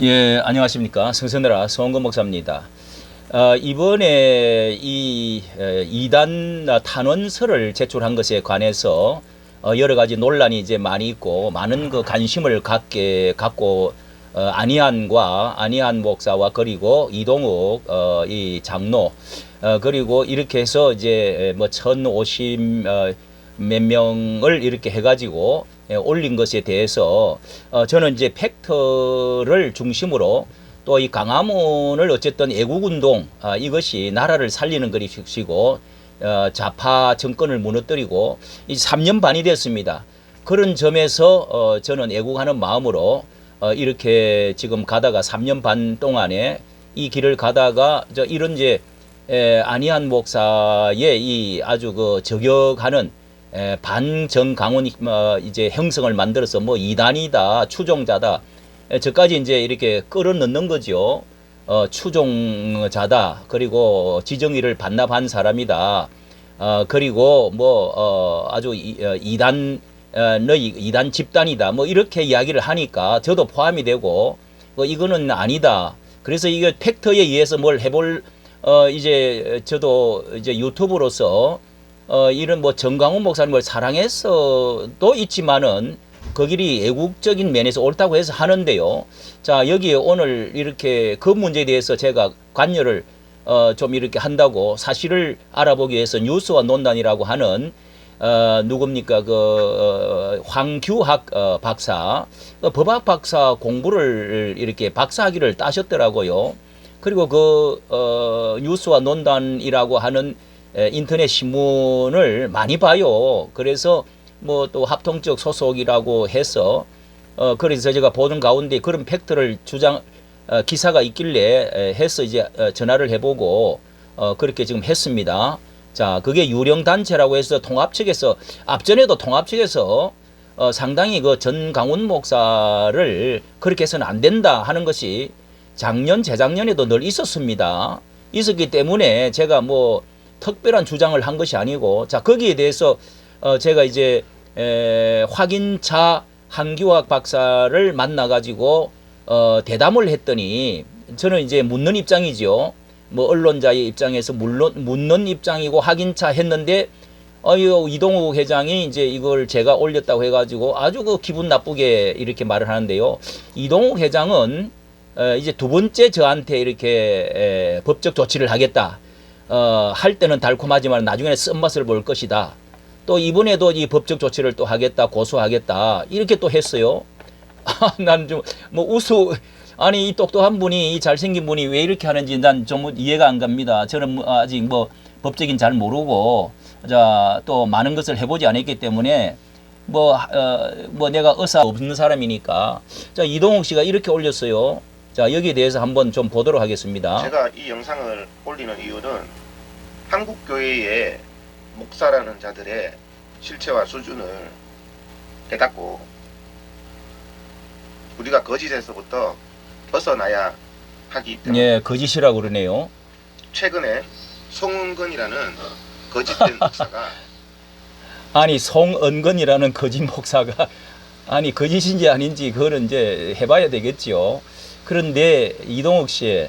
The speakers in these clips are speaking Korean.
예, 안녕하십니까. 성선나라 성원 목사입니다. 어, 이번에 이 에, 이단 탄원서를 제출한 것에 관해서 어, 여러 가지 논란이 이제 많이 있고 많은 그 관심을 갖게 갖고 어, 안희안과 안희안 목사와 그리고 이동욱 어, 이 장로 어, 그리고 이렇게 해서 이제 뭐 1050, 어, 몇 명을 이렇게 해가지고 예, 올린 것에 대해서 어, 저는 이제 팩트를 중심으로 또 이 강화문을 어쨌든 애국운동 아, 이것이 나라를 살리는 것이고 어, 좌파 정권을 무너뜨리고 이 3년 반이 됐습니다. 그런 점에서 어, 저는 애국하는 마음으로 어, 이렇게 지금 가다가 3년 반 동안에 이 길을 가다가 저 이런 이제 에, 안희한 목사의 이 아주 그 저격하는 에, 반정 강원 어, 이제 형성을 만들어서 뭐 이단이다 추종자다 에, 저까지 이제 이렇게 끌어넣는 거죠. 어, 추종자다 그리고 지정의를 반납한 사람이다. 어, 그리고 뭐 어, 아주 이, 어, 이단 어, 너희 이단 집단이다. 뭐 이렇게 이야기를 하니까 저도 포함이 되고 뭐 이거는 아니다. 그래서 이게 팩트에 의해서 뭘 해볼 어 이제 저도 이제 유튜브로서 어 이런 뭐 정강훈 목사님을 사랑해서도 있지만은 그 길이 애국적인 면에서 옳다고 해서 하는데요. 자 여기에 오늘 이렇게 그 문제에 대해서 제가 관여를 어 좀 이렇게 한다고 사실을 알아보기 위해서 뉴스와 논단이라고 하는 어 누굽니까 그 어, 황규학 어, 박사 그 법학 박사 공부를 이렇게 박사학위를 따셨더라고요. 그리고 그 어, 뉴스와 논단이라고 하는 에, 인터넷 신문을 많이 봐요. 그래서 뭐 또 합동적 소속이라고 해서 어, 그래서 제가 보는 가운데 그런 팩트를 주장 어, 기사가 있길래 에, 해서 이제 어, 전화를 해보고 어, 그렇게 지금 했습니다. 자, 그게 유령 단체라고 해서 통합 측에서 앞전에도 통합 측에서 어, 상당히 그 전강훈 목사를 그렇게 해서는 안 된다 하는 것이 작년 재작년에도 늘 있었습니다. 있었기 때문에 제가 뭐 특별한 주장을 한 것이 아니고 자 거기에 대해서 어, 제가 이제 에, 확인차 한기학 박사를 만나 가지고 어, 대담을 했더니 저는 이제 묻는 입장이죠. 뭐 언론자의 입장에서 물론 묻는 입장이고 확인차 했는데 어유 이동욱 회장이 이제 이걸 제가 올렸다고 해가지고 아주 그 기분 나쁘게 이렇게 말을 하는데요. 이동욱 회장은 어, 이제 두 번째 저한테 이렇게 에, 법적 조치를 하겠다. 어, 할 때는 달콤하지만 나중에 쓴맛을 볼 것이다. 또 이번에도 이 법적 조치를 또 하겠다, 고소하겠다. 이렇게 또 했어요. 난좀 뭐 우수 아니 이 똑똑한 분이 이 잘생긴 분이 왜 이렇게 하는지 난 좀 이해가 안 갑니다. 저는 뭐 아직 뭐 법적인 잘 모르고 자또 많은 것을 해보지 않았기 때문에 뭐, 어, 뭐 내가 의사 없는 사람이니까 자 이동욱 씨가 이렇게 올렸어요. 자 여기에 대해서 한번 좀 보도록 하겠습니다. 제가 이 영상을 올리는 이유는 한국 교회의 목사라는 자들의 실체와 수준을 깨닫고 우리가 거짓에서부터 벗어나야 하기 때문에 예, 거짓이라고 그러네요. 최근에 송은근이라는 거짓된 목사가 아니 송은근이라는 거짓 목사가 아니 거짓인지 아닌지 그거는 이제 해봐야 되겠지요. 그런데 이동욱 씨,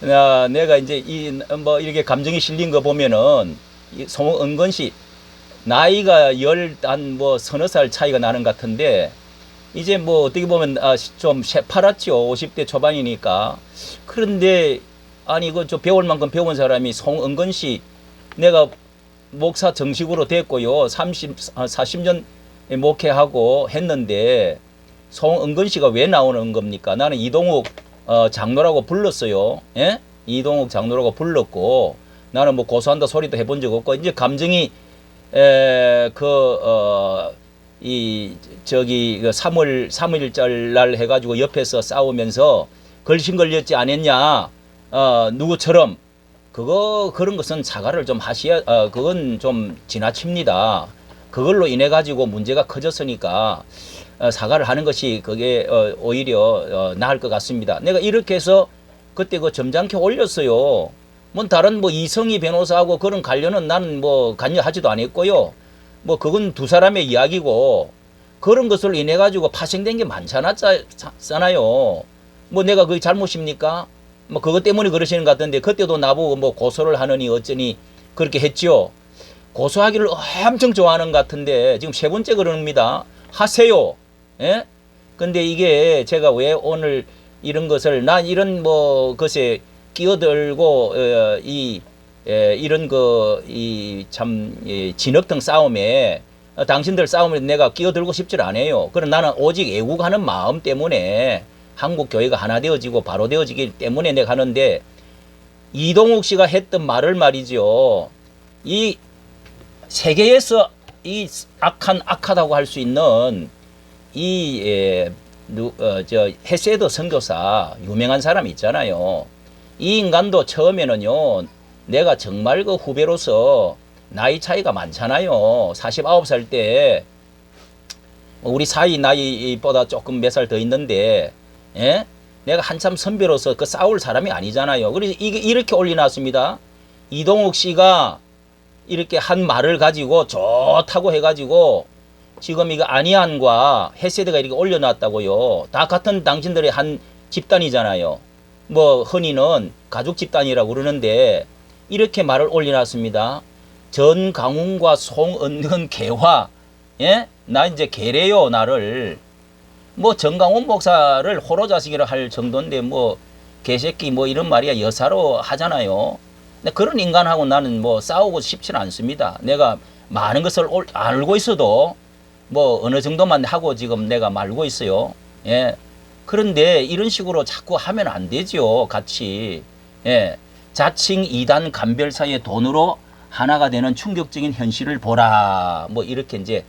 나 내가 이제 이 뭐 이렇게 감정이 실린 거 보면은 이 송은근 씨 나이가 열한뭐 서너 살 차이가 나는 것 같은데 이제 뭐 어떻게 보면 아, 좀 새파랗죠. 50대 초반이니까. 그런데 아니 이거 저 배울 만큼 배운 사람이 송은근 씨 내가 목사 정식으로 됐고요. 30, 아, 40년 목회하고 했는데 송은근 씨가 왜 나오는 겁니까? 나는 이동욱 어, 장로라고 불렀어요. 예? 이동욱 장로라고 불렀고 나는 뭐 고소한다 소리도 해본 적 없고 이제 감정이 에 그 어 이 저기 그 3월 3일절 날 해가지고 옆에서 싸우면서 걸신 걸렸지 않았냐 어 누구처럼 그거 그런 것은 사과를 좀 하셔야 어 그건 좀 지나칩니다. 그걸로 인해 가지고 문제가 커졌으니까 어, 사과를 하는 것이 그게 어, 오히려 어, 나을 것 같습니다. 내가 이렇게 해서 그때 그 점잖게 올렸어요. 뭐 다른 뭐 이성희 변호사하고 그런 관련은 나는 뭐 관여하지도 않았고요. 뭐 그건 두 사람의 이야기고 그런 것을 인해 가지고 파생된 게 많잖아요. 뭐 내가 그게 잘못입니까? 뭐 그것 때문에 그러시는 것 같은데 그때도 나보고 뭐 고소를 하느니 어쩌니 그렇게 했죠. 고소하기를 엄청 좋아하는 것 같은데 지금 세 번째 그럽니다. 하세요. 예? 근데 이게 제가 왜 오늘 이런 것을 난 이런 뭐 것에 끼어들고 어, 이 에, 이런 그 이참 진흙등 싸움에 어, 당신들 싸움에 내가 끼어들고 싶질 않아요. 그럼 나는 오직 애국하는 마음 때문에 한국 교회가 하나 되어지고 바로 되어지기 때문에 내가 하는데 이동욱 씨가 했던 말을 말이죠. 이 세계에서 이 악한 악하다고 할 수 있는 이 에, 누, 어, 저 헤세드 선교사 유명한 사람 있잖아요. 이 인간도 처음에는요. 내가 정말 그 후배로서 나이 차이가 많잖아요. 49살 때 우리 사이 나이보다 조금 몇 살 더 있는데 예? 내가 한참 선배로서 그 싸울 사람이 아니잖아요. 그래서 이렇게 올려놨습니다. 이동욱 씨가 이렇게 한 말을 가지고 좋다고 해가지고 지금 이거 안희안과 헤세드가 이렇게 올려놨다고요. 다 같은 당신들의 한 집단이잖아요. 뭐 흔히는 가족 집단이라고 그러는데 이렇게 말을 올려놨습니다. 전강훈과 송은근 개화, 예? 나 이제 개래요 나를. 뭐 전강훈 목사를 호로 자식이라 할 정도인데 뭐 개새끼 뭐 이런 말이야 여사로 하잖아요. 근데 그런 인간하고 나는 뭐 싸우고 싶지는 않습니다. 내가 많은 것을 올- 알고 있어도 뭐 어느 정도만 하고 지금 내가 말고 있어요. 예. 그런데 이런 식으로 자꾸 하면 안 되죠. 같이. 예. 자칭 이단 간별 사이의 돈으로 하나가 되는 충격적인 현실을 보라. 뭐 이렇게 이제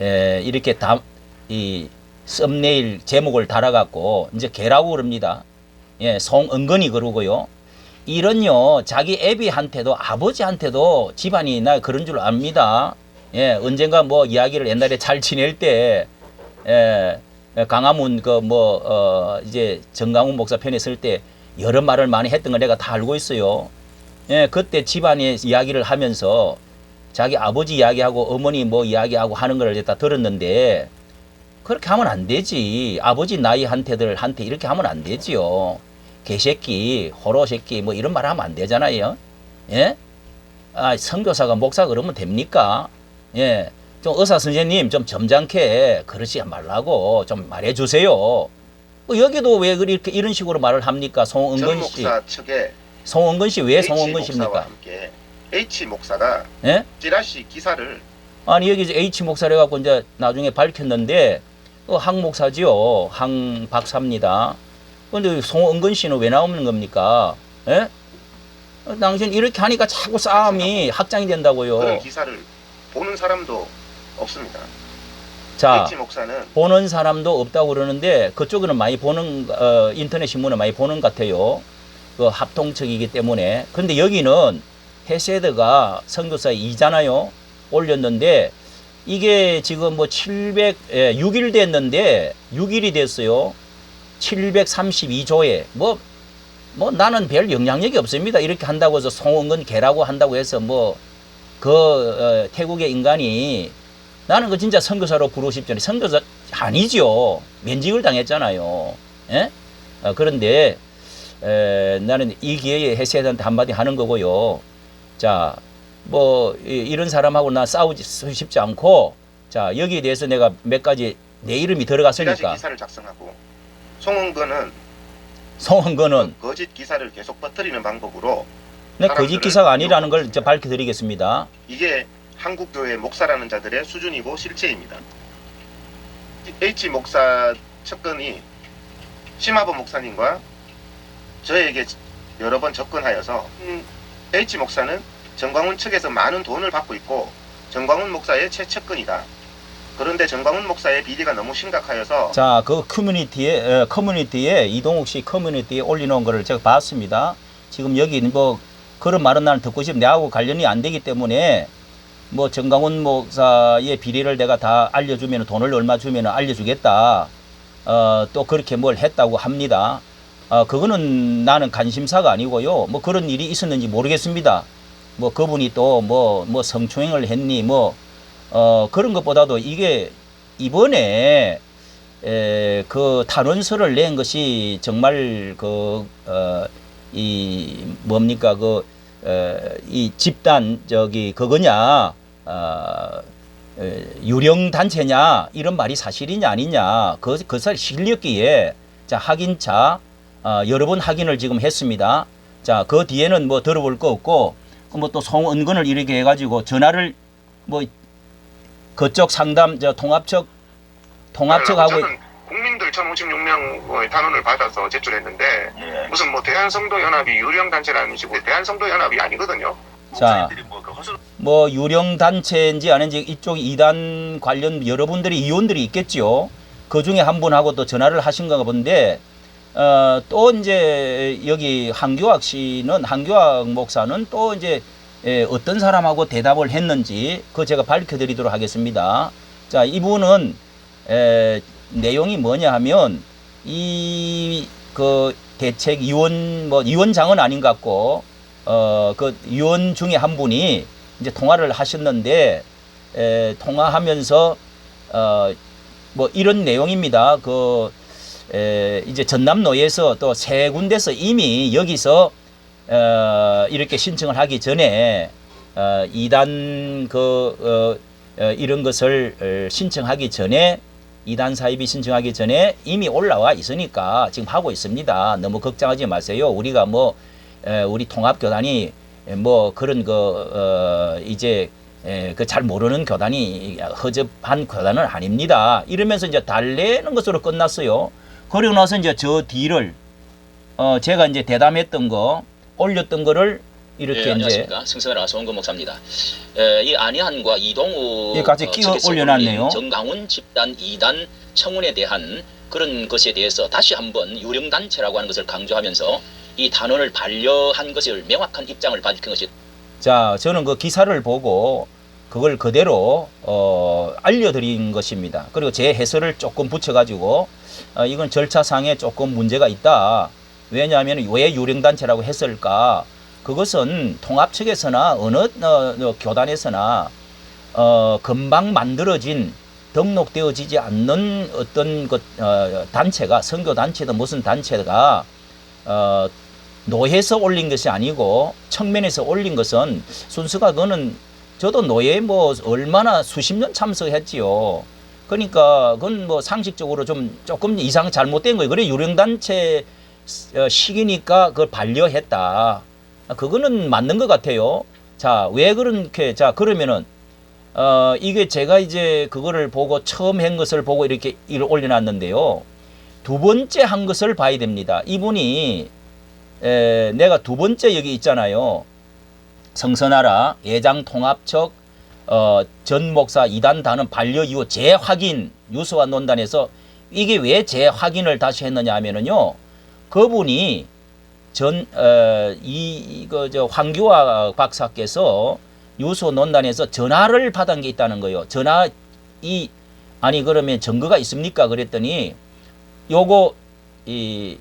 에, 이렇게 다, 이 썸네일 제목을 달아갖고 이제 개라고 그럽니다. 예, 송은근이 그러고요. 이런요, 자기 애비한테도 아버지한테도 집안이 나 그런 줄 압니다. 예, 언젠가 뭐 이야기를 옛날에 잘 지낼 때, 예, 강화문 그 뭐, 어, 이제 정강훈 목사 편에 쓸 때 여러 말을 많이 했던 걸 내가 다 알고 있어요. 예, 그때 집안의 이야기를 하면서 자기 아버지 이야기하고 어머니 뭐 이야기하고 하는 걸 다 들었는데 그렇게 하면 안 되지. 아버지 나이한테들 한테 이렇게 하면 안 되지요. 개새끼, 호로 새끼 뭐 이런 말 하면 안 되잖아요. 예? 아, 선교사가 목사 그러면 됩니까? 예. 좀 의사 선생님 좀 점잖게 그러지 말라고 좀 말해 주세요. 뭐 여기도 왜 이렇게 이런 식으로 말을 합니까? 전 송은근 씨. 목사 측에 송은근 씨 왜 송은근 씨입니까? H 목사가 예? 찌라시 기사를 아니 여기 이제 H 목사래 갖고 이제 나중에 밝혔는데 어, 항 목사지요. 항 박사입니다. 근데 송은근 씨는 왜 나오는 겁니까? 예? 어, 당신 이렇게 하니까 자꾸 싸움이 확장이 그런 된다고요. 기사를 보는 사람도 없습니다. 자, 목사는 보는 사람도 없다고 그러는데 그쪽에는 많이 보는 어, 인터넷 신문에 많이 보는 것 같아요. 그 합동측이기 때문에. 근데 여기는 헤세드가 선교사 이잖아요. 올렸는데 이게 지금 뭐 700, 예, 6일 됐는데 6일이 됐어요. 732조에 뭐, 뭐 나는 별 영향력이 없습니다. 이렇게 한다고 해서 송원근 개라고 한다고 해서 뭐 그 어, 태국의 인간이 나는 그 진짜 선교사로 부르고 싶지 않아요. 선교사 아니죠. 면직을 당했잖아요. 예? 어, 그런데 에, 나는 이 기회에 해세한테 한마디 하는 거고요. 자, 뭐 이- 이런 사람하고 나 싸우지 싶지 않고 자 여기에 대해서 내가 몇 가지 내 이름이 들어갔으니까 기사를 작성하고 송은근은 송원근은 그 거짓 기사를 계속 퍼뜨리는 방법으로 내 거짓 기사가 아니라는 걸 이제 밝혀드리겠습니다. 이게 한국 교회 목사라는 자들의 수준이고 실체입니다. H 목사 측근이 심하범 목사님과 저에게 여러 번 접근하여서 음, H 목사는 정광훈 측에서 많은 돈을 받고 있고 정광훈 목사의 최측근이다. 그런데 정광훈 목사의 비리가 너무 심각하여서 자, 그 커뮤니티에 어, 커뮤니티에 이동욱 씨 커뮤니티에 올려놓은 거를 제가 봤습니다. 지금 여기 뭐 그런 말은 나는 듣고 싶 내하고 관련이 안 되기 때문에 뭐 정강훈 목사의 비리를 내가 다 알려주면 돈을 얼마 주면 알려주겠다. 어, 또 그렇게 뭘 했다고 합니다. 어, 그거는 나는 관심사가 아니고요. 뭐 그런 일이 있었는지 모르겠습니다. 뭐 그분이 또 뭐뭐 성추행을 했니 뭐 어, 그런 것보다도 이게 이번에 에, 그 탄원서를 낸 것이 정말 그, 어, 이, 뭡니까, 그, 어, 이 집단, 저기, 그거냐, 어, 에, 유령 단체냐, 이런 말이 사실이냐, 아니냐, 그, 그것을 실렸기에, 자, 확인차, 어, 여러 번 확인을 지금 했습니다. 자, 그 뒤에는 뭐 들어볼 거 없고, 뭐 또 송은근을 이렇게 해가지고 전화를 뭐 그쪽 상담 저 통합 측 통합 측하고 저는 국민들 1,056명의 단원을 받아서 제출했는데 예. 무슨 뭐 대한성도연합이 유령 단체라는 식으로 대한성도연합이 아니거든요. 자. 뭐그 허술 뭐 유령 단체인지 아닌지 이쪽 이단 관련 여러분들이 이원들이 있겠지요. 그 중에 한 분하고 또 전화를 하신 가 본데 어, 또 이제 여기 한교학 씨는 한교학 목사는 또 이제 예, 어떤 사람하고 대답을 했는지 그 제가 밝혀드리도록 하겠습니다. 자 이분은 에, 내용이 뭐냐 하면 이 그 대책 위원 뭐 위원장은 아닌 것 같고 어 그 위원 중에 한 분이 이제 통화를 하셨는데 에, 통화하면서 어 뭐 이런 내용입니다. 그 에, 이제 전남노에서 또 세 군데서 이미 여기서 어, 이렇게 신청을 하기 전에 어, 이단 그 어, 어, 이런 것을 어, 신청하기 전에 이단 사입이 신청하기 전에 이미 올라와 있으니까 지금 하고 있습니다. 너무 걱정하지 마세요. 우리가 뭐 에, 우리 통합교단이 뭐 그런 거 어, 이제 그 잘 모르는 교단이 허접한 교단은 아닙니다. 이러면서 이제 달래는 것으로 끝났어요. 그리고 나서 이제 저 뒤를 어 제가 이제 대담했던 거 올렸던 거를 이렇게 예, 안녕하십니까. 승선을 아송근 목사입니다. 에, 이 안희한과 이동우 예, 같이 끼워 측에서 올려놨네요. 정강훈 집단 이단 청문에 대한 그런 것에 대해서 다시 한번 유령 단체라고 하는 것을 강조하면서 이 단원을 반려한 것을 명확한 입장을 밝힌 것이 자, 저는 그 기사를 보고 그걸 그대로 어, 알려드린 것입니다. 그리고 제 해설을 조금 붙여가지고 어, 이건 절차상에 조금 문제가 있다. 왜냐하면 왜 유령단체라고 했을까? 그것은 통합 측에서나 어느 어, 어, 교단에서나 어, 금방 만들어진 등록되어지지 않는 어떤 그 어, 단체가 선교 단체든 무슨 단체가 어, 노회에서 올린 것이 아니고 청면에서 올린 것은 순서가 그거는 저도 노예 뭐 얼마나 수십 년 참석했지요. 그러니까 그건 뭐 상식적으로 좀 조금 이상 잘못된 거예요. 그래 유령 단체 어, 시기니까 그걸 반려했다. 그거는 맞는 것 같아요. 자, 왜 그렇게, 자, 그러면은, 어, 이게 제가 이제 그거를 보고 처음 한 것을 보고 이렇게 일을 올려놨는데요. 두 번째 한 것을 봐야 됩니다. 이분이, 에, 내가 두 번째 여기 있잖아요. 성선하라, 예장통합척, 어, 전 목사 이단 단은 반려 이후 재확인, 유서와 논단에서 이게 왜 재확인을 다시 했느냐 하면은요. 그분이 전, 어, 이, 이거, 저, 황교화 박사께서 유소 논단에서 전화를 받은 게 있다는 거예요. 전화, 이, 아니, 그러면 증거가 있습니까? 그랬더니, 요거, 이,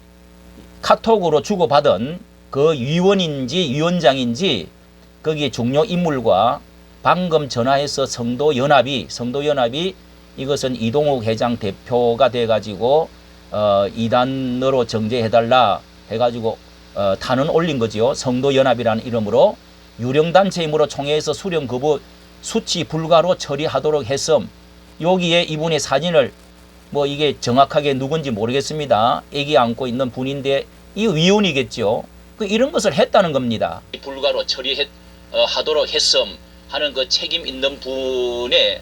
카톡으로 주고받은 그 위원인지 위원장인지 거기에 중요 인물과 방금 전화해서 성도연합이, 성도연합이 이것은 이동욱 회장 대표가 돼가지고, 어, 이단으로 정제해달라 해가지고 어, 탄원 올린 거지요. 성도연합이라는 이름으로 유령단체이므로 총회에서 수령 거부 수치 불가로 처리하도록 했음. 여기에 이분의 사진을 뭐 이게 정확하게 누군지 모르겠습니다. 애기 안고 있는 분인데 이 위원이겠죠. 그 이런 것을 했다는 겁니다. 불가로 처리하도록 했음 하는 그 책임 있는 분의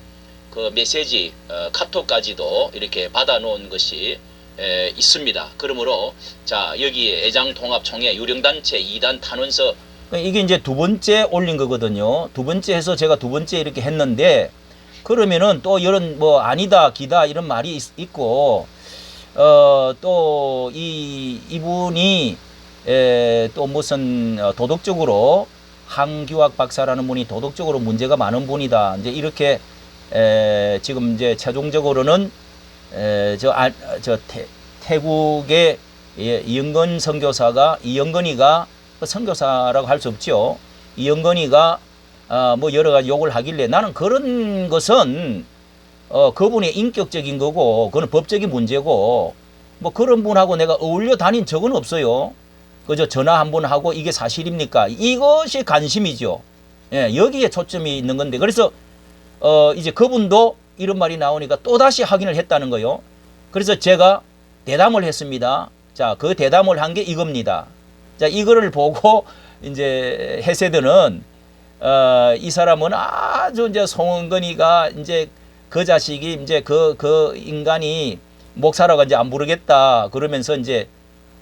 그 메시지 어, 카톡까지도 이렇게 받아놓은 것이 에, 있습니다. 그러므로 자 여기에 애장통합총회 유령단체 2단 탄원서 그러니까 이게 이제 두 번째 올린 거거든요. 두 번째 해서 제가 두 번째 이렇게 했는데 그러면은 또 이런 뭐 아니다 기다 이런 말이 있, 고 어 또 이 이분이 에, 또 무슨 어, 도덕적으로 한규학 박사라는 분이 도덕적으로 문제가 많은 분이다. 이제 이렇게 에, 지금 이제 최종적으로는 에, 저, 아, 저 태, 태국의 예, 이영건 선교사가 이영건이가 그 선교사라고 할 수 없죠. 이영건이가 아, 뭐 여러 가지 욕을 하길래 나는 그런 것은 어, 그분의 인격적인 거고, 그건 법적인 문제고, 뭐 그런 분하고 내가 어울려 다닌 적은 없어요. 그저 전화 한 번 하고 이게 사실입니까? 이것이 관심이죠. 예, 여기에 초점이 있는 건데. 그래서, 어, 이제 그분도 이런 말이 나오니까 또다시 확인을 했다는 거요. 그래서 제가 대담을 했습니다. 자, 그 대담을 한 게 이겁니다. 자, 이거를 보고 이제 해세드는 어, 이 사람은 아주 이제 송은건이가 이제 그 자식이 이제 그, 그 인간이 목사라고 이제 안 부르겠다 그러면서 이제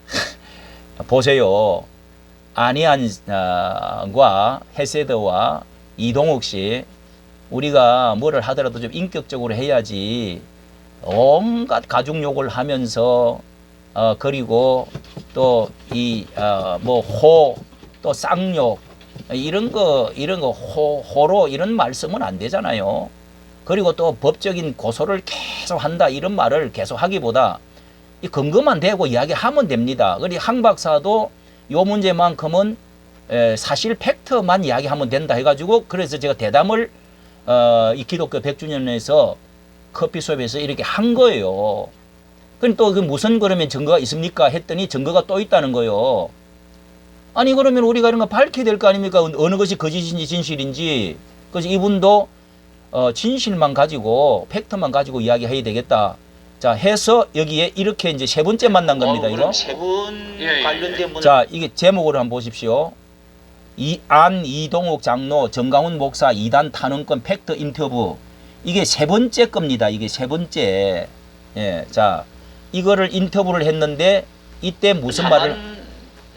보세요. 안희안과 헤세드와 이동욱 씨 우리가 뭐를 하더라도 좀 인격적으로 해야지 온갖 가족 욕을 하면서 어 그리고 또이어뭐호 또 쌍욕 이런 거 이런 거 호, 호로 이런 말 쓰면 안 되잖아요. 그리고 또 법적인 고소를 계속 한다 이런 말을 계속 하기보다 이 근거만 대고 이야기하면 됩니다. 그리 항 박사도 요 문제만큼은 에, 사실 팩트만 이야기하면 된다 해가지고 그래서 제가 대담을 어, 이 기독교 100주년에서 커피숍에서 이렇게 한 거예요. 그럼 또 그 무슨 그러면 증거가 있습니까? 했더니 증거가 또 있다는 거요. 아니 그러면 우리가 이런 거 밝혀야 될 거 아닙니까? 어느 것이 거짓인지 진실인지. 그래서 이분도 어, 진실만 가지고 팩트만 가지고 이야기해야 되겠다. 자 해서 여기에 이렇게 이제 세 번째 만난 겁니다. 어, 이거. 세분 예, 예, 관련된 분 자 이게 제목을 한번 보십시오. 이 안 이동욱 장로 정강훈 목사 이단 탄원권 팩트 인터뷰 이게 세 번째 겁니다. 이게 세 번째. 예, 자 이거를 인터뷰를 했는데 이때 무슨 말을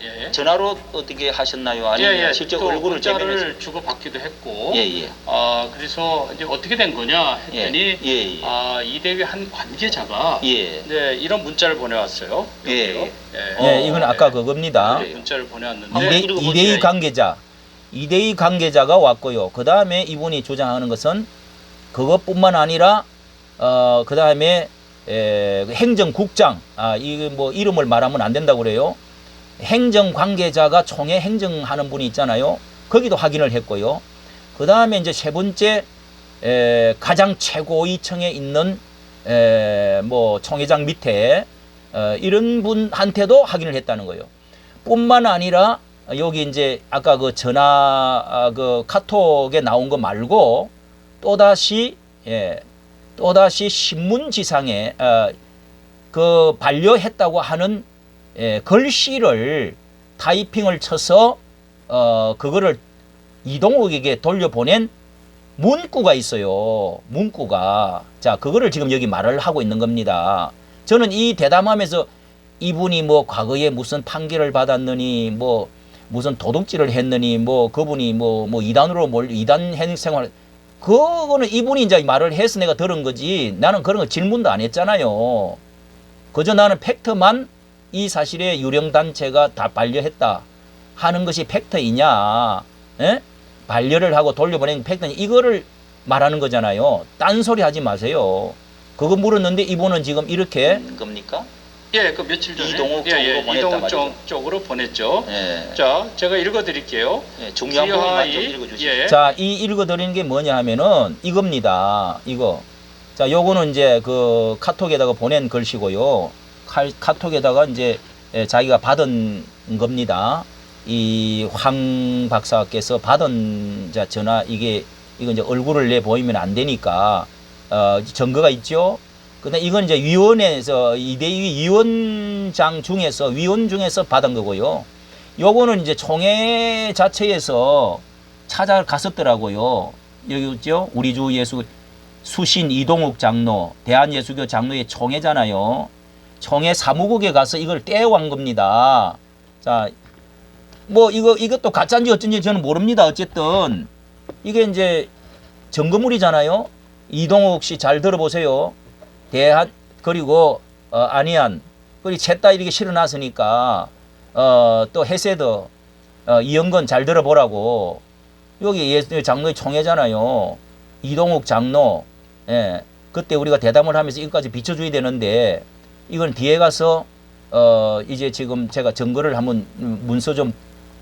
예. 전화로 어떻게 하셨나요? 예, 아니면 예. 실제 또 얼굴을 문자를 주고 받기도 했고. 예, 예. 아, 그래서 이제 어떻게 된 거냐 예. 했더니 예, 예. 아, 이 대회 한 관계자가 예. 네, 이런 문자를 보내왔어요. 예, 여기요. 예. 예. 예, 이건 아까 그겁니다. 네, 문자를 보내왔는데 이대, 읽어보세요. 이대희 관계자, 이대희 관계자가 왔고요. 그 다음에 이분이 주장하는 것은 그것뿐만 아니라 어, 그 다음에 행정국장, 아, 이뭐 이름을 말하면 안 된다고 그래요. 행정 관계자가 총회 행정하는 분이 있잖아요. 거기도 확인을 했고요. 그 다음에 이제 세 번째 에, 가장 최고위층에 있는 에, 뭐 총회장 밑에 어, 이런 분한테도 확인을 했다는 거예요. 뿐만 아니라 여기 이제 아까 그 전화 아, 그 카톡에 나온 거 말고 또 다시 예, 또 다시 신문지상에 어, 그 반려했다고 하는 예, 글씨를 타이핑을 쳐서 어 그거를 이동욱에게 돌려보낸 문구가 있어요. 문구가 자 그거를 지금 여기 말을 하고 있는 겁니다. 저는 이 대담하면서 이분이 뭐 과거에 무슨 판결을 받았느니 뭐 무슨 도둑질을 했느니 뭐 그분이 뭐뭐 이단으로 몰 이단 행생활 그거는 이분이 이제 말을 해서 내가 들은 거지 나는 그런 거 질문도 안 했잖아요. 그저 나는 팩트만 이 사실에 유령 단체가 다 반려했다 하는 것이 팩트이냐? 예? 반려를 하고 돌려보낸 팩트냐? 이거를 말하는 거잖아요. 딴소리 하지 마세요. 그거 물었는데 이분은 지금 이렇게 음, 겁니까? 예, 그 며칠 전에 이동욱 예, 쪽으로 예, 보냈단 이동욱 말이죠. 쪽, 쪽으로 보냈죠. 예. 자, 제가 읽어드릴게요. 예, 중요한 부분만 좀 읽어주시죠. 예. 자, 이 읽어드리는 게 뭐냐 하면은 이겁니다. 이거. 자, 요거는 이제 그 카톡에다가 보낸 글씨고요. 칼, 카톡에다가 이제 예, 자기가 받은 겁니다. 이 황 박사께서 받은 자 전화 이게 이거 이제 얼굴을 내 보이면 안 되니까 어 증거가 있죠. 근데 이건 이제 위원회에서 이대위 위원장 중에서 위원 중에서 받은 거고요. 요거는 이제 총회 자체에서 찾아갔었더라고요. 여기 있죠? 우리 주 예수 수신 이동욱 장로, 대한예수교 장로의 총회잖아요. 총회 사무국에 가서 이걸 떼어온 겁니다. 자, 뭐 이거 이것도 가짜인지 어쩐지 저는 모릅니다. 어쨌든 이게 이제 점거물이잖아요. 이동욱 씨 잘 들어보세요. 대한 그리고 어, 안희안 그리고 셋다 이렇게 실어놨으니까 어, 또 해세드 어, 이영건 잘 들어보라고 여기 예, 장로의 총회잖아요. 이동욱 장로 예, 그때 우리가 대담을 하면서 이것까지 비춰줘야 되는데 이건 뒤에 가서 어 이제 지금 제가 증거를 한번 음, 문서 좀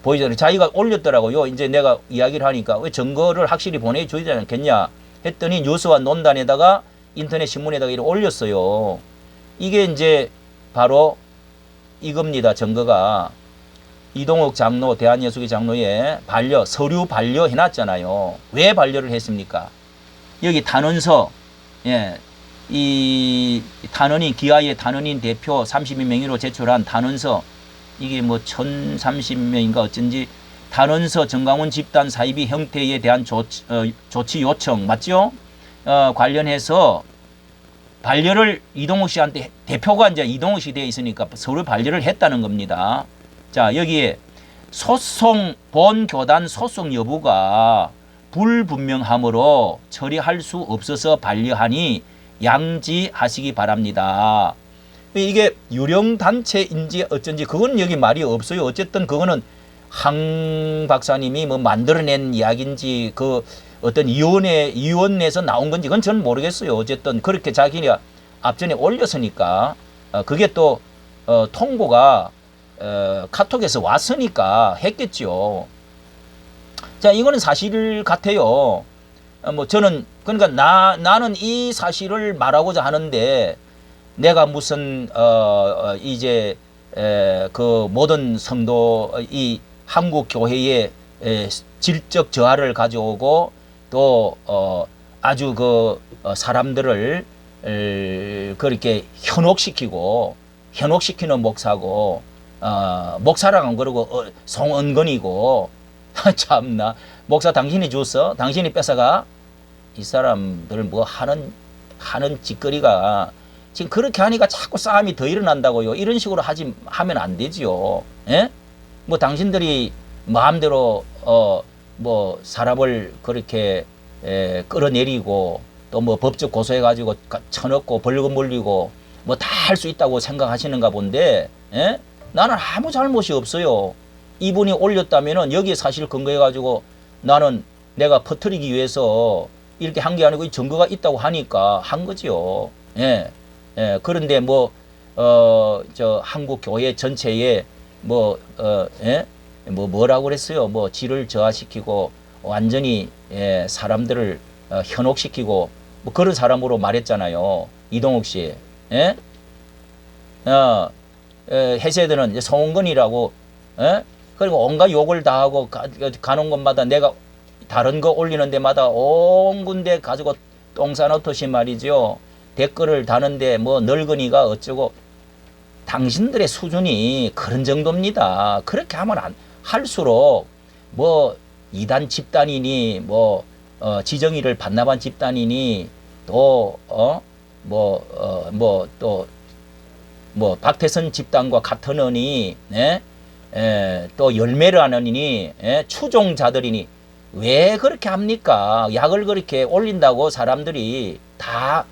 보이잖아요. 자기가 올렸더라고요. 이제 내가 이야기를 하니까 왜 증거를 확실히 보내줘야 되지 않겠냐 했더니 뉴스와 논단에다가 인터넷 신문에다가 이렇게 올렸어요. 이게 이제 바로 이겁니다. 증거가 이동욱 장로 대한예수교 장로에 반려 서류 반려 해놨잖아요. 왜 반려를 했습니까? 여기 단원서 예. 이 단원인 기아의 단원인 대표 32명으로 제출한 단원서 이게 뭐 1030명인가 어쩐지 단원서 정강훈 집단 사이비 형태에 대한 조치, 어, 조치 요청 맞죠? 어, 관련해서 반려를 이동욱 씨한테 대표가 이제 이동욱 씨 되어 있으니까 서로 반려를 했다는 겁니다. 자 여기에 소송 본 교단 소송 여부가 불분명하므로 처리할 수 없어서 반려하니 양지하시기 바랍니다. 이게 유령 단체인지 어쩐지 그건 여기 말이 없어요. 어쨌든 그거는 항 박사님이 뭐 만들어낸 이야기인지 그 어떤 위원회 위원회에서 나온 건지 그건 저는 모르겠어요. 어쨌든 그렇게 자기가 앞전에 올렸으니까 어, 그게 또 어, 통보가 어, 카톡에서 왔으니까 했겠죠. 자, 이거는 사실 같아요. 어, 뭐 저는 그러니까 나 나는 이 사실을 말하고자 하는데 내가 무슨 어, 어 이제 에, 그 모든 성도 어, 이 한국 교회의 에, 질적 저하를 가져오고 또 어, 아주 그 어, 사람들을 에, 그렇게 현혹시키고 현혹시키는 목사고 어, 목사랑은 그러고 어, 송은건이고. 참나. 목사 당신이 줬어? 당신이 뺏어가 이 사람들 뭐 하는 하는 짓거리가 지금 그렇게 하니까 자꾸 싸움이 더 일어난다고요. 이런 식으로 하지 하면 안 되지요. 예? 뭐 당신들이 마음대로 어 뭐 사람을 그렇게 에, 끌어내리고 또 뭐 법적 고소해 가지고 쳐넣고 벌금 물리고 뭐 다 할 수 있다고 생각하시는가 본데 예? 나는 아무 잘못이 없어요. 이분이 올렸다면은 여기에 사실 근거해 가지고 나는 내가 퍼뜨리기 위해서 이렇게 한 게 아니고 이 증거가 있다고 하니까 한 거지요. 예. 예. 그런데 뭐, 어, 저, 한국 교회 전체에 뭐, 어, 예? 뭐, 뭐라고 그랬어요. 뭐, 질을 저하시키고 완전히, 예, 사람들을 어, 현혹시키고 뭐 그런 사람으로 말했잖아요. 이동욱 씨. 예? 어, 에, 해세드는 이제 성원건이라고, 예? 그리고 온갖 욕을 다 하고 가, 가는 곳마다 내가 다른 거 올리는 데마다 온 군데 가지고 똥 싸놓듯이 말이죠. 댓글을 다는데 뭐 늙은이가 어쩌고 당신들의 수준이 그런 정도입니다. 그렇게 하면 안 할수록 뭐 이단 집단이니 뭐 어, 지정의를 반납한 집단이니 또 어 뭐 어 뭐 또뭐 박태선 집단과 같은 언이 네? 에, 또 열매를 하느니 에, 추종자들이니 왜 그렇게 합니까? 약을 그렇게 올린다고 사람들이 다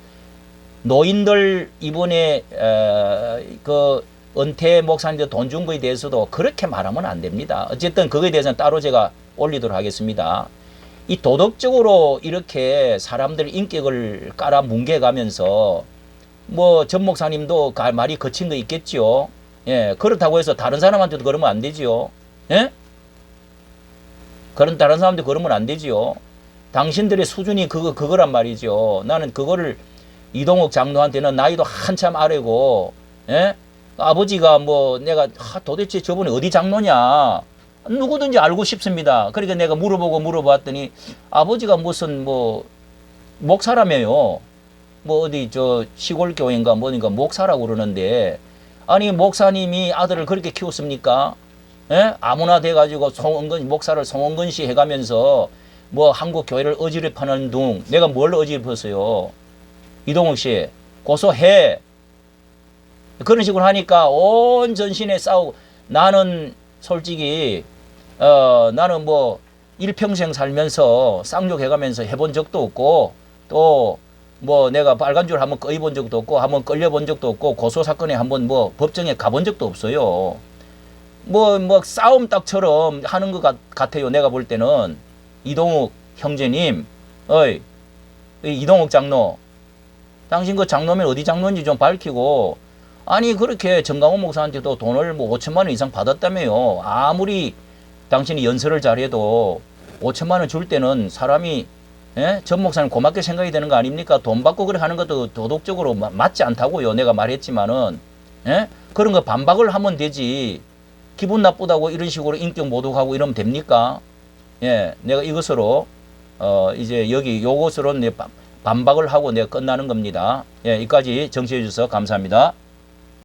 노인들 이번에 어, 그 은퇴 목사님들 돈 준 거에 대해서도 그렇게 말하면 안 됩니다. 어쨌든 그거에 대해서는 따로 제가 올리도록 하겠습니다. 이 도덕적으로 이렇게 사람들 인격을 깔아 뭉개가면서 뭐 전 목사님도 가- 말이 거친 거 있겠지요. 예, 그렇다고 해서 다른 사람한테도 그러면 안 되지요. 예? 그런 다른 사람도 그러면 안 되지요. 당신들의 수준이 그거 그거란 말이죠. 나는 그거를 이동욱 장로한테는 나이도 한참 아래고, 예? 아버지가 뭐 내가 아, 도대체 저분이 어디 장로냐? 누구든지 알고 싶습니다. 그러니까 내가 물어보고 물어봤더니 아버지가 무슨 뭐 목사라며요. 뭐 어디 저 시골 교회인가 뭐니까 목사라고 그러는데 아니 목사님이 아들을 그렇게 키웠습니까? 예? 아무나 돼가지고 송원근 목사를 송원근 씨 해가면서 뭐 한국 교회를 어지럽하는 둥 내가 뭘 어지럽혔어요? 이동욱 씨 고소해 그런 식으로 하니까 온 전신에 싸우고 나는 솔직히 어 나는 뭐 일평생 살면서 쌍욕해가면서 해본 적도 없고 또 뭐 내가 빨간 줄 한번 꺼입은 적도 없고 한번 끌려본 적도 없고 고소 사건에 한번 뭐 법정에 가본 적도 없어요. 뭐 뭐 싸움 딱처럼 하는 것 같, 같아요. 내가 볼 때는 이동욱 형제님, 어이 이 이동욱 장로, 당신 그 장로면 어디 장로인지 좀 밝히고 아니 그렇게 정강호 목사한테도 돈을 뭐 5천만 원 이상 받았다며요. 아무리 당신이 연설을 잘해도 5천만 원 줄 때는 사람이 예? 전 목사님 고맙게 생각이 되는 거 아닙니까? 돈 받고 그래 하는 것도 도덕적으로 마- 맞지 않다고요. 내가 말했지만은 예? 그런 거 반박을 하면 되지. 기분 나쁘다고 이런 식으로 인격 모독하고 이러면 됩니까? 예, 내가 이것으로 어 이제 여기 요것으로 내 반- 반박을 하고 내가 끝나는 겁니다. 예, 여기까지 정치해 주셔서 감사합니다.